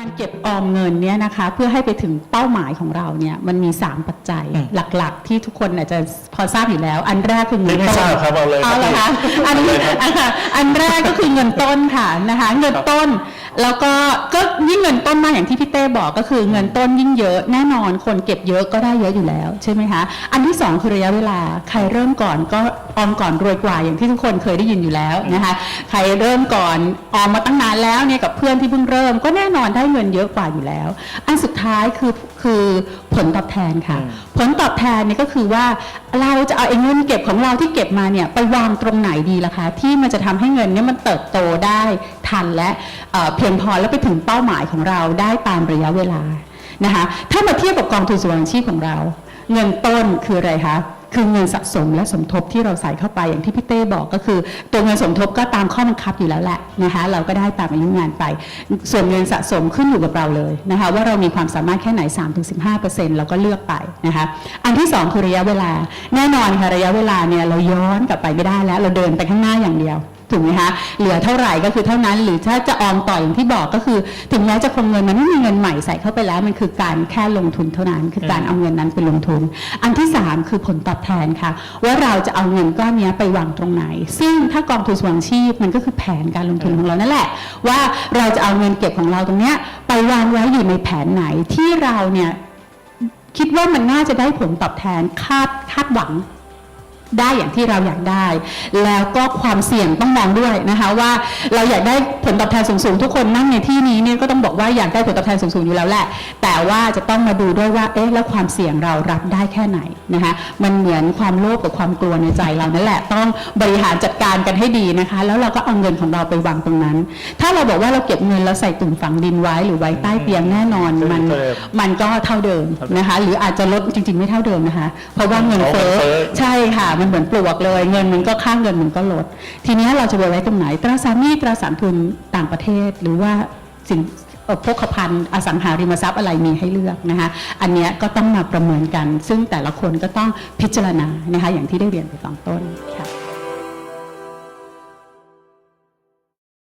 การเก็บออมเงินเนี่ยนะคะเพื่อให้ไปถึงเป้าหมายของเราเนี่ยมันมี 3 ปัจจัยอืม หลักๆ ที่ทุกคนอาจจะพอทราบอยู่แล้ว อันแรกคือเงินไม่ต้น ทราบครับเอาเลยครับเอาละคะอันเอาเลยครับอันค่ะอันแรกก็คือเงินต้นค่ะนะคะ เงินต้น แล้วก็ก็ยิ่งเงินต้นมากอย่างที่พี่เต้บอกก็คือเงินต้นยิ่งเยอะแน่นอนคนเก็บเยอะก็ได้เยอะอยู่แล้วใช่ไหมคะอันที่สองคือระยะเวลา ใครเริ่มก่อนก็ออมก่อนรวยกว่าอย่างที่ทุกคนเคยได้ยินอยู่แล้วนะคะใครเริ่มก่อนออมมาตั้งนานแล้วเนี่ยกับเพื่อนที่เพิ่งเริ่ม ก็แน่นอนได้เงินเยอะกว่าอยู่แล้ว อันสุดท้ายคือคือผลตอบแทนค่ะอืมผลตอบแทนเนี่ยก็คือว่าเราจะเอาไอ้เงินเก็บของเราที่เก็บมาเนี่ยไปวางตรงไหนดีล่ะคะที่มันจะทำให้เงินเนี่ยมันเติบโตได้ทันและเเพียงพอแล้วไปถึงเป้าหมายของเราได้ตามระยะเวลานะคะถ้ามาเทียบกับกองทุนสวัสดิชีพของเรา เงินต้นคืออะไรคะ คือเงินสะสมและสมทบที่เราใส่เข้าไปอย่างที่พี่เต้บอกก็คือ ตัวเงินสมทบก็ตามข้อบังคับอยู่แล้วแหละนะคะเราก็ได้ตามอายุงานไป ส่วนเงินสะสมขึ้นอยู่กับเราเลยนะคะว่าเรามีความสามารถแค่ไหน 3-15%เราก็เลือกไปนะคะอันที่ 2 คือระยะเวลาแน่นอนค่ะระยะเวลาเนี่ยเราย้อนกลับไปไม่ได้แล้ว เราเดินไปข้างหน้าอย่างเดียว ถูกไหมคะเหลือเท่าไหร่ก็คือเท่านั้น หรือถ้าจะออมต่ออย่างที่บอกก็คือ ถึงแม้จะคงเงินมันไม่มีเงินใหม่ใส่เข้าไปแล้ว มันคือการแค่ลงทุนเท่านั้น คือการเอาเงินนั้นไปลงทุน อันที่ 3 คือผลตอบแทนค่ะ ว่าเราจะเอาเงินก้อนนี้ไปวางตรงไหน ซึ่งถ้ากองทุนสวัสดิชีพมันก็คือแผนการลงทุนของเรานั่นแหละ ว่าเราจะเอาเงินเก็บของเราตรงเนี้ยไปวางไว้อยู่ในแผนไหนที่เราเนี่ยคิดว่ามันน่าจะได้ผลตอบแทนคาดคาดหวัง ได้อย่างที่เราอยากได้ แล้วก็ความเสี่ยงต้องมองด้วยนะคะว่าเราอยากได้ผลตอบแทนสูงๆ ทุกคนนั่งในที่นี้เนี่ยก็ต้องบอกว่าอยากได้ผลตอบแทนสูงๆอยู่แล้วแหละ แต่ว่าจะต้องมาดูด้วยว่าเอ๊ะแล้วความเสี่ยงเรารับได้แค่ไหนนะคะมันเหมือนความโลภกับความกลัวในใจเรานั่นแหละต้องบริหารจัดการกันให้ดีนะคะ แล้วเราก็เอาเงินของเราไปวางตรงนั้น ถ้าเราบอกว่าเราเก็บเงินแล้วใส่ตุ่มฝังดินไว้หรือไว้ใต้เตียงแน่นอนมันเติมมันก็เท่าเดิมนะคะ หรืออาจจะลดจริงๆไม่เท่าเดิมนะคะ เพราะว่าเงินอ๋อเฟ้อเงินเฟ้อใช่ค่ะมันเหมือนปลวกเลย เงินมันก็ค่าเงินมันก็ลด ทีนี้เราจะไปไว้ตรงไหน ตราสารหนี้ตราสารทุนต่างประเทศหรือว่าสินพกพันอสังหาริมทรัพย์อะไรมีให้เลือกนะคะ อันนี้ก็ต้องมาประเมินกัน ซึ่งแต่ละคนก็ต้องพิจารณานะคะอย่างที่ได้เรียนไปตอนต้น